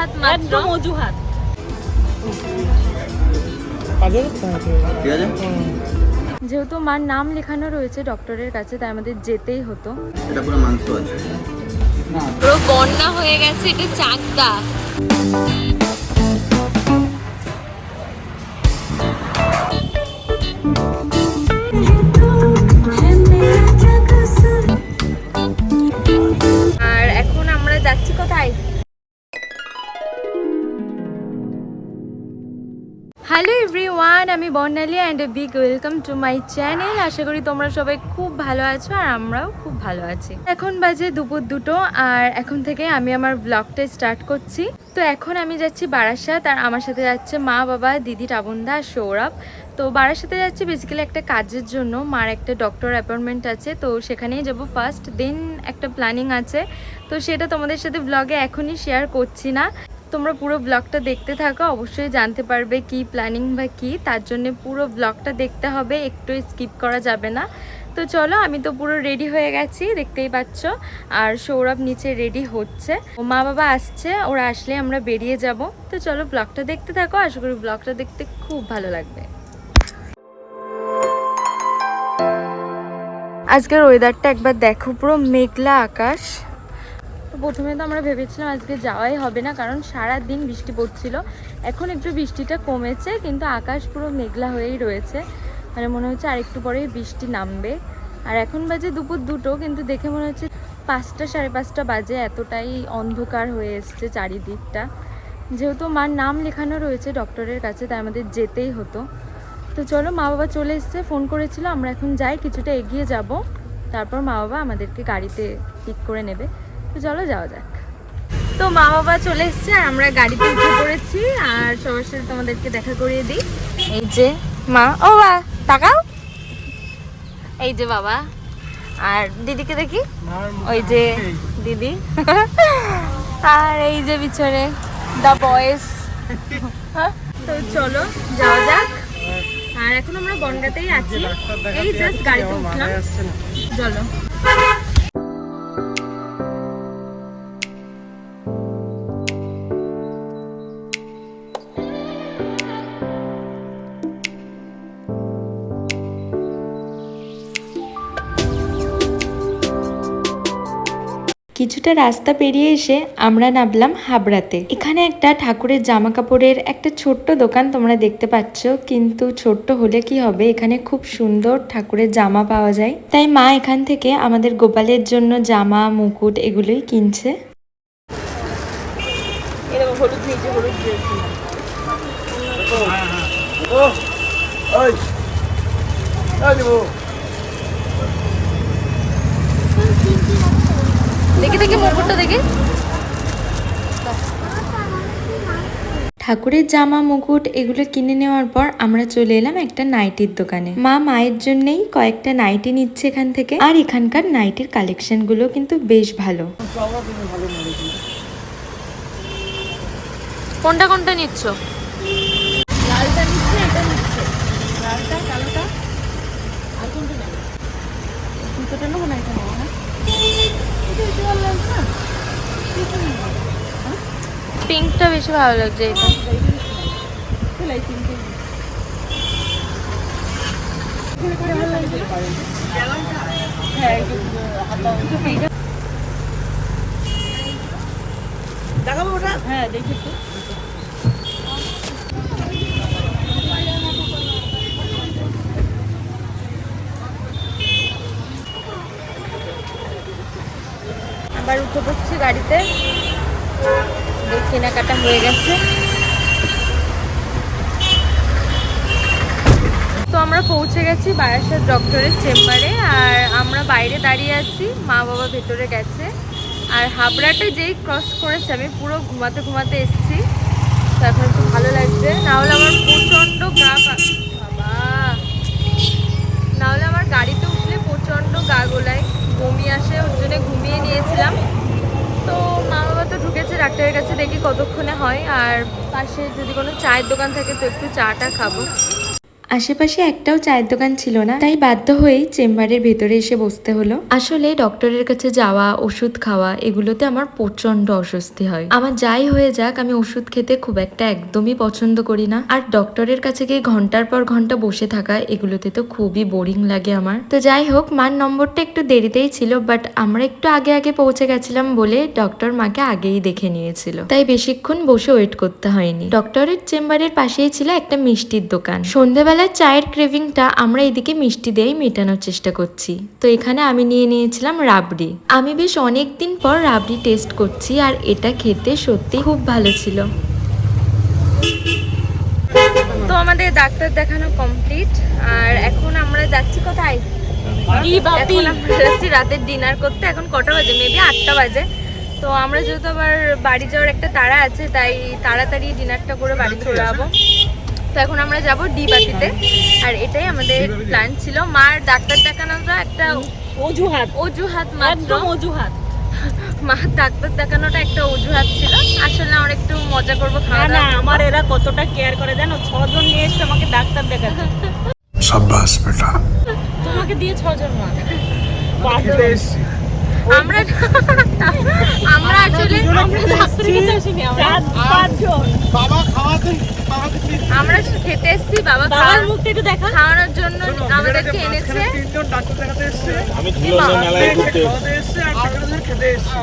অজুহাত মাত্র। একদম অজুহাত। যেহেতু মার নাম লেখানো রয়েছে ডক্টরের কাছে তাই আমাদের যেতেই হতো। এটা পুরো মাংস আছে। পুরো বন্যা হয়ে গেছে এটা চাকদা। আমি Barnali and a big welcome to my channel আশা করি তোমরা সবাই খুব ভালো আছো আর আমরাও খুব ভালো আছি। এখন বাজে দুপুর দুটো আর এখন থেকে আমি আমার ব্লগটা স্টার্ট করছি। তো এখন আমি যাচ্ছি বারাসাত আর আমার সাথে যাচ্ছে মা, বাবা, দিদি টাবনদা আর সৌরভ। তো বারাসাতে যাচ্ছি বেসিক্যালি একটা কাজের জন্য। মার একটা ডক্টর অ্যাপয়েন্টমেন্ট আছে, তো সেখানেই যাব ফার্স্ট দেন একটা প্ল্যানিং আছে। তো সেটা তোমাদের সাথে ব্লগে এখনই শেয়ার করছি না। তোমরা পুরো ব্লগটা দেখতে থাকো, অবশ্যই জানতে পারবে কি প্ল্যানিং বা কি। তার জন্য পুরো ব্লগটা দেখতে হবে, একটু স্কিপ করা যাবে না। তো চলো, আমি তো পুরো রেডি হয়ে গেছি, দেখতেই পাচ্ছ। আর সৌরভ নিচে রেডি হচ্ছে। ও মা বাবা আসছে, ওরা আসলে আমরা বেরিয়ে যাব। তো চলো ব্লগটা দেখতে থাকো, আশা করি ব্লগটা দেখতে খুব ভালো লাগবে। আজকের ওয়েদারটা একবার দেখো, পুরো মেঘলা আকাশ। প্রথমে তো আমরা ভেবেছিলাম আজকে যাওয়াই হবে না, কারণ সারা দিন বৃষ্টি পড়ছিল। এখন একটু বৃষ্টিটা কমেছে, কিন্তু আকাশ পুরো মেঘলা হয়েই রয়েছে। মানে মনে হচ্ছে আর একটু পরেই বৃষ্টি নামবে। আর এখন বাজে দুপুর দুটো, কিন্তু দেখে মনে হচ্ছে পাঁচটা সাড়ে পাঁচটা বাজে, এতটাই অন্ধকার হয়ে এসছে চারিদিকটা। যেহেতু মার নাম লেখানো রয়েছে ডক্টরের কাছে, তাই আমাদের যেতেই হতো। তো চলো মা বাবা চলে এসছে, ফোন করেছিল, আমরা এখন যাই, কিছুটা এগিয়ে যাব। তারপর মা বাবা আমাদেরকে গাড়িতে পিক করে নেবে। তো চলো যাওয়া যাক। তো মা বাবা চলে এসছে আর আমরা গাড়িতে উঠে পড়েছি আর সবার সাথে তোমাদেরকে দেখা করিয়ে দিই। এই যে মা, ও বা তাকাও। এই যে বাবা। আর দিদিকে দেখি? ওই যে দিদি। আর এই যে পিছনে দ্য বয়েস তো চলো যাওয়া যাক। আর এখন আমরা বনগাতেই আছি। এই জাস্ট গাড়িতে উঠলাম। চলো। কিছুটা রাস্তা পেরিয়ে এসে আমরা নামলাম হাবড়াতে। এখানে একটা ঠাকুরের জামা কাপড়ের একটা ছোট্ট দোকান তোমরা দেখতে পাচ্ছ, কিন্তু ছোট্ট হলে কি হবে? এখানে খুব সুন্দর ঠাকুরের জামা পাওয়া যায়। তাই মা এখান থেকে আমাদের গোপালের জন্য জামা, মুকুট এগুলোই কিনছে। হলুদ হলুদ ড্রেস দেখি দেখি মুকুটটা দেখি। ঠাকুরের জামা মুকুট এগুলো কিনে নেওয়ার পর আমরা চলে এলাম একটা নাইটির দোকানে। মা মায়ের জন্যই কয়েকটা নাইটি নিচ্ছে এখান থেকে। আর এখানকার নাইটির কালেকশনগুলো কিন্তু বেশ ভালো। কোনটা কোনটা নিচ্ছ লালটা নিচ্ছে এটা নিচ্ছে লালটা কালোটা আর কোনটা নেবে জুতোটা নেব না এটা নেব হ্যাঁ এটা একটু ভালো লাগছে না এটা নেব পিঙ্কটা বেশি ভালো লাগছে এটা। দেখাবো হ্যাঁ আবার উঠে পড়ছি গাড়িতে। কেনাকাটা হয়ে গেছে। তো আমরা পৌঁছে গেছি বারাসাত ডক্টরের চেম্বারে আর আমরা বাইরে দাঁড়িয়ে আছি, মা বাবা ভেতরে গেছে। আর হাবড়াটা যেই ক্রস করেছে, আমি পুরো ঘুমাতে ঘুমাতে এসেছি। তো এখন একটু ভালো লাগছে। না হলে আমার প্রচণ্ড গা বাবা! না হলে আমার গাড়িতে উঠলে প্রচণ্ড গা গোলায়। বমি আসে, ওর জন্য ঘুমিয়ে নিয়েছিলাম। তো মা বাবা ঢুকেছে ডাক্তারের কাছে দেখি কতক্ষণে হয়। আর পাশে যদি কোনো চায়ের দোকান থাকে তো একটু চাটা খাব। আশেপাশে একটাও চায়ের দোকান ছিল না, তাই বাধ্য হয়েই চেম্বারের ভেতরে এসে বসতে হলো। আসলে ডক্টরের কাছে যাওয়া, ওষুধ খাওয়া, এগুলোতে আমার প্রচণ্ড অস্বস্তি হয়। আমার যাই হয়ে যাক, আমি ওষুধ খেতে খুব একটা একদমই পছন্দ করি না। আর ডক্টরের কাছে গিয়ে ঘণ্টার পর ঘণ্টা বসে থাকা, এগুলোতে তো খুবই বোরিং লাগে আমার। তো যাই হোক, মার নম্বরটা একটু দেরিতেই ছিল, বাট আমরা একটু আগে আগে পৌঁছে গেছিলাম বলে ডক্টর মাকে আগেই দেখে নিয়েছিল। তাই বেশিক্ষণ বসে ওয়েট করতে হয়নি। ডক্টরের চেম্বারের পাশেই ছিল একটা মিষ্টির দোকান। সন্ধেবেলার চায়ের ক্রেভিংটা আমরা এদিকে মিষ্টি দিয়েই মেটানোর চেষ্টা করছি। তো এখানে আমি নিয়ে নিয়েছিলাম রাবড়ি। আমি বেশ অনেক দিন পর রাবড়ি টেস্ট করছি আর এটা খেতে সত্যি খুব ভালো ছিল। তো আমাদের ডাক্তার দেখানো কমপ্লিট আর এখন আমরা যাচ্ছি কোথায়? এখন আমরা যাচ্ছি রাতের ডিনার করতে এখন কটা বাজে? মেবি আটটা বাজে। তো আমরা যেহেতু আবার বাড়ি যাওয়ার একটা তাড়া আছে তাই তাড়াতাড়ি ডিনারটা করে বাড়ি চলে যাব। তো এখন আমরা যাব ডি বাতিতে আর এটাই আমাদের প্ল্যান ছিল। মার ডাক্তার দেখানোটা একটা অজুহাত। অজুহাত মাত্র। অজুহাত। মা ডাক্তার দেখানোটা একটা অজুহাত ছিল। আসলে আমরা একটু মজা করব খাওয়া না আমার এরা কতটা কেয়ার করে জানো? ছজন নিয়ে এসে আমাকে ডাক্তার দেখাতে। বেটা। তোমাকে দিয়ে ছজন মা। আমরা আমরা আসলে আমরা খেতে এসেছি বাবা খাওয়ার মুখটা একটু দেখা। খাওয়ানোর জন্য আমাদেরকে এনেছে।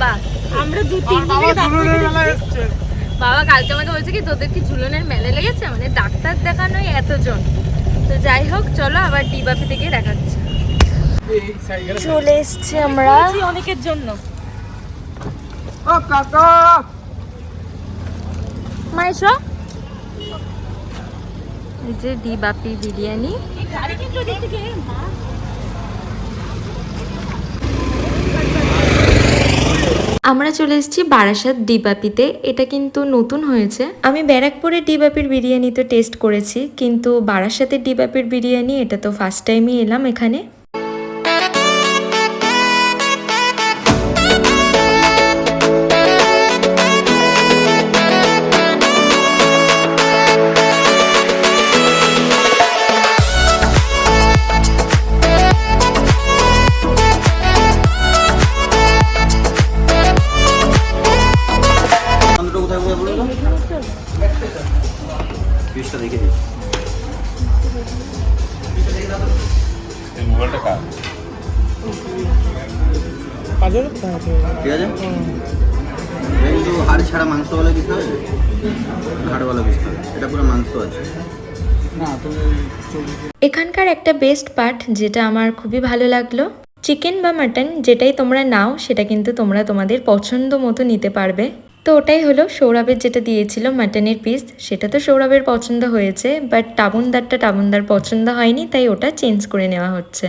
বাহ। আমরা দু তিন বাবা কালকে আমাকে বলছে কি তোদের কি ঝুলনের মেলে লেগেছে? মানে ডাক্তার দেখানোই এতজন। তো যাই হোক চলো আবার ডিবাপি থেকে দেখাচ্ছি। চলে এসছি আমরা। অনেকের জন্য। মা এসো। এই যে বিরিয়ানি ওদিক থেকে মা আমরা চলে এসেছি বারাসাত ডিবাপিতে এটা কিন্তু নতুন হয়েছে। আমি ব্যারাকপুরের ডিবাপির বিরিয়ানি তো টেস্ট করেছি কিন্তু বারাসাতের ডিবাপির বিরিয়ানি এটা তো ফার্স্ট টাইমই এলাম এখানে। পুরো মাংস আছে। এখানকার একটা বেস্ট পার্ট যেটা আমার খুবই ভালো লাগল চিকেন বা মাটন যেটাই তোমরা নাও সেটা কিন্তু তোমরা তোমাদের পছন্দ মতো নিতে পারবে। তো ওটাই হলো সৌরভের যেটা দিয়েছিল মাটনের পিস সেটা তো সৌরভের পছন্দ হয়েছে বাট টাবুনদারটা টাবুনদার পছন্দ হয়নি তাই ওটা চেঞ্জ করে নেওয়া হচ্ছে।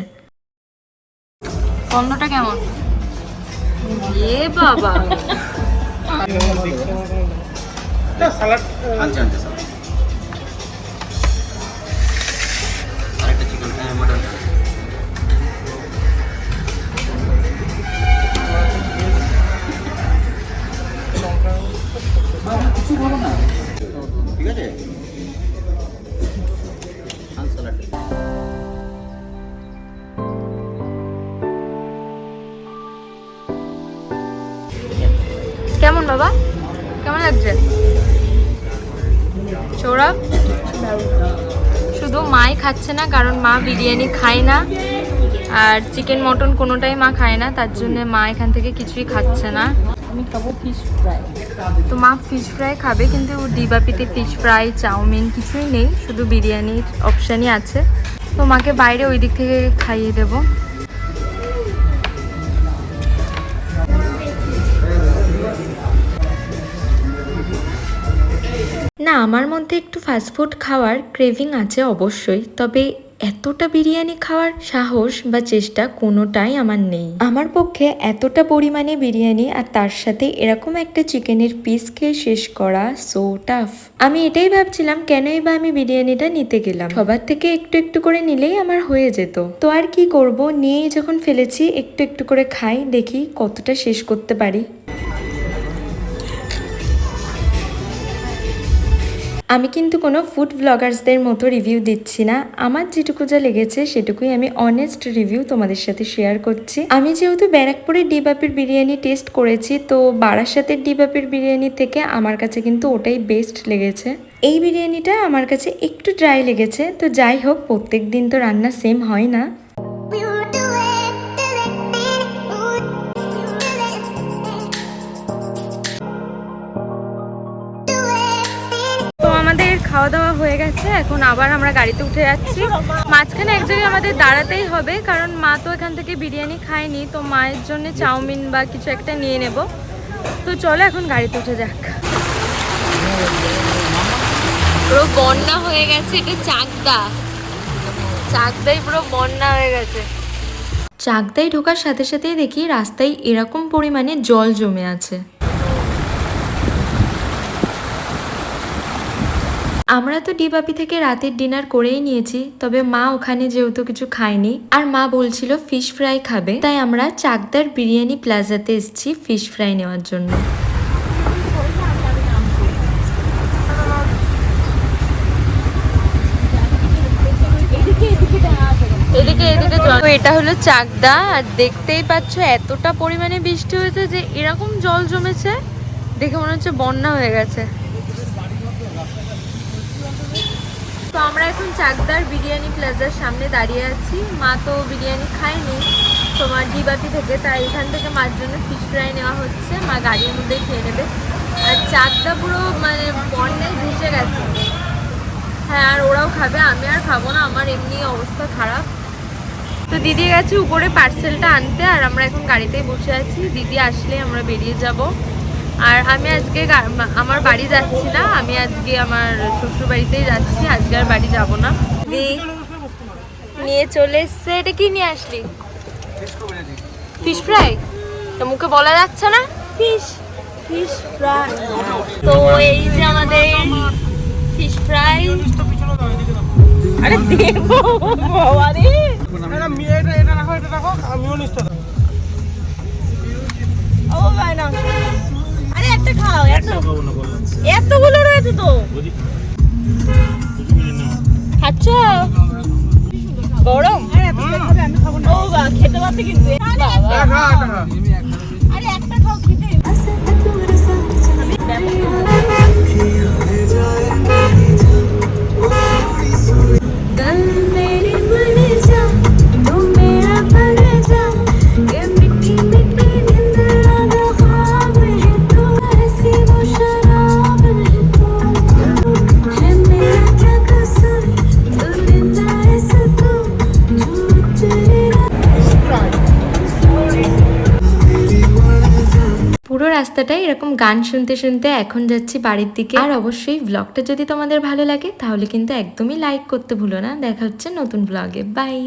গন্ধটা কেমন? এ বাবা। আনছে আনছে স্যার আছে? কেমন বাবা? কেমন লাগছে? সৌরভ? শুধু মাই খাচ্ছে না কারণ মা বিরিয়ানি খায় না। আর চিকেন মটন কোনোটাই মা খায় না তার জন্য মা এখান থেকে কিছুই খাচ্ছে না। আমি খাব ফিশ ফ্রাই তো মা ফিশ ফ্রাই খাবে কিন্তু ডিবাপিতে ফিশ ফ্রাই চাউমিন কিছুই নেই শুধু বিরিয়ানির অপশানই আছে। তো মাকে বাইরে ওই দিক থেকে খাইয়ে দেবো। না, আমার মধ্যে একটু ফাস্টফুড খাওয়ার ক্রেভিং আছে অবশ্যই, তবে এতটা বিরিয়ানি খাওয়ার সাহস বা চেষ্টা কোনোটাই আমার নেই। আমার পক্ষে এতটা পরিমাণে বিরিয়ানি আর তার সাথে এরকম একটা চিকেনের পিস খেয়ে শেষ করা সো টাফ আমি এটাই ভাবছিলাম, কেনই বা আমি বিরিয়ানিটা নিতে গেলাম। সবার থেকে একটু একটু করে নিলেই আমার হয়ে যেত। তো আর কি করব, নিয়েই যখন ফেলেছি, একটু একটু করে খাই, দেখি কতটা শেষ করতে পারি। আমি কিন্তু কোনো ফুড ব্লগার্সদের মতো রিভিউ দিচ্ছি না। আমার যেটুকু যা লেগেছে সেটুকুই আমি অনেস্ট রিভিউ তোমাদের সাথে শেয়ার করছি। আমি যেহেতু ব্যারাকপুরের ডিবাপির বিরিয়ানি টেস্ট করেছি, তো বারাসাতের ডিবাপির বিরিয়ানি থেকে আমার কাছে কিন্তু ওটাই বেস্ট লেগেছে। এই বিরিয়ানিটা আমার কাছে একটু ড্রাই লেগেছে, তো যাই হোক প্রত্যেক দিন তো রান্না সেম হয় না। খাওয়া দাওয়া হয়ে গেছে, এখন আবার আমরা গাড়িতে উঠে যাচ্ছি। মাঝখানে এক জায়গায় আমাদের দাঁড়াতেই হবে, কারণ মা তো এখান থেকে বিরিয়ানি খায়নি, তো মায়ের জন্য চাউমিন বা কিছু একটা নিয়ে নেব। তো চলো এখন গাড়িতে উঠে যাক। পুরো বন্যা হয়ে গেছে, এটা চাকদা। চাকদাই পুরো বন্যা হয়ে গেছে। চাকদায় ঢোকার সাথে সাথেই দেখি রাস্তায় এরকম পরিমাণে জল জমে আছে। আমরা তো ডিবাপি থেকে রাতের ডিনার করেই নিয়েছি, তবে মা ওখানে যেহেতু কিছু খায়নি, আর মা বলছিল ফিশ ফ্রাই খাবে, তাই আমরা চাকদার বিরিয়ানি প্লাজাতে এসেছি ফিশ ফ্রাই নেওয়ার জন্য। এদিকে এদিকে তো এটা হলো চাকদা, আর দেখতেই পাচ্ছ এতটা পরিমাণে বৃষ্টি হয়েছে যে এরকম জল জমেছে, দেখে মনে হচ্ছে বন্যা হয়ে গেছে। তো আমরা এখন চাকদার বিরিয়ানি প্লাজার সামনে দাঁড়িয়ে আছি। মা তো বিরিয়ানি খায়নি তোমার ডিবাতি থেকে, তাই এখান থেকে মার জন্য ফিশ ফ্রাই নেওয়া হচ্ছে। মা গাড়ির মধ্যেই খেয়ে নেবে। আর চাকদা পুরো মানে বন্যায় ভেসে গেছে। হ্যাঁ আর ওরাও খাবে, আমি আর খাব না, আমার এমনি অবস্থা খারাপ। তো দিদি গেছে উপরে পার্সেলটা আনতে, আর আমরা এখন গাড়িতেই বসে আছি। দিদি আসলে আমরা বেরিয়ে যাব। আর আমি আজকে আমার বাড়ি যাচ্ছি না আমি আজকে আমার শ্বশুর বাড়িতেই যাচ্ছি আজকে আর বাড়ি যাব না। নিয়ে চলে এসছে। এটা কি নিয়ে আসলি? ফিশ ফ্রাই তো মুখে বলা যাচ্ছে না? ফিশ ফিশ ফ্রাই তো এই যে আমাদের ফিশ ফ্রাই আরে দেবো বাবা রে ও ভাই না একটা খাও এত এতগুলো রয়েছে তো। খাচ্ছ? গরম? ও বা খেতে পারতে কিন্তু। আরে একটা খাও খেতে। পুরো এরকম গান শুনতে শুনতে এখন যাচ্ছি বাড়ির দিকে। আর অবশ্যই ব্লগটা যদি তোমাদের ভালো লাগে, তাহলে কিন্তু একদমই লাইক করতে ভুলো না। দেখা হচ্ছে নতুন ব্লগে বাই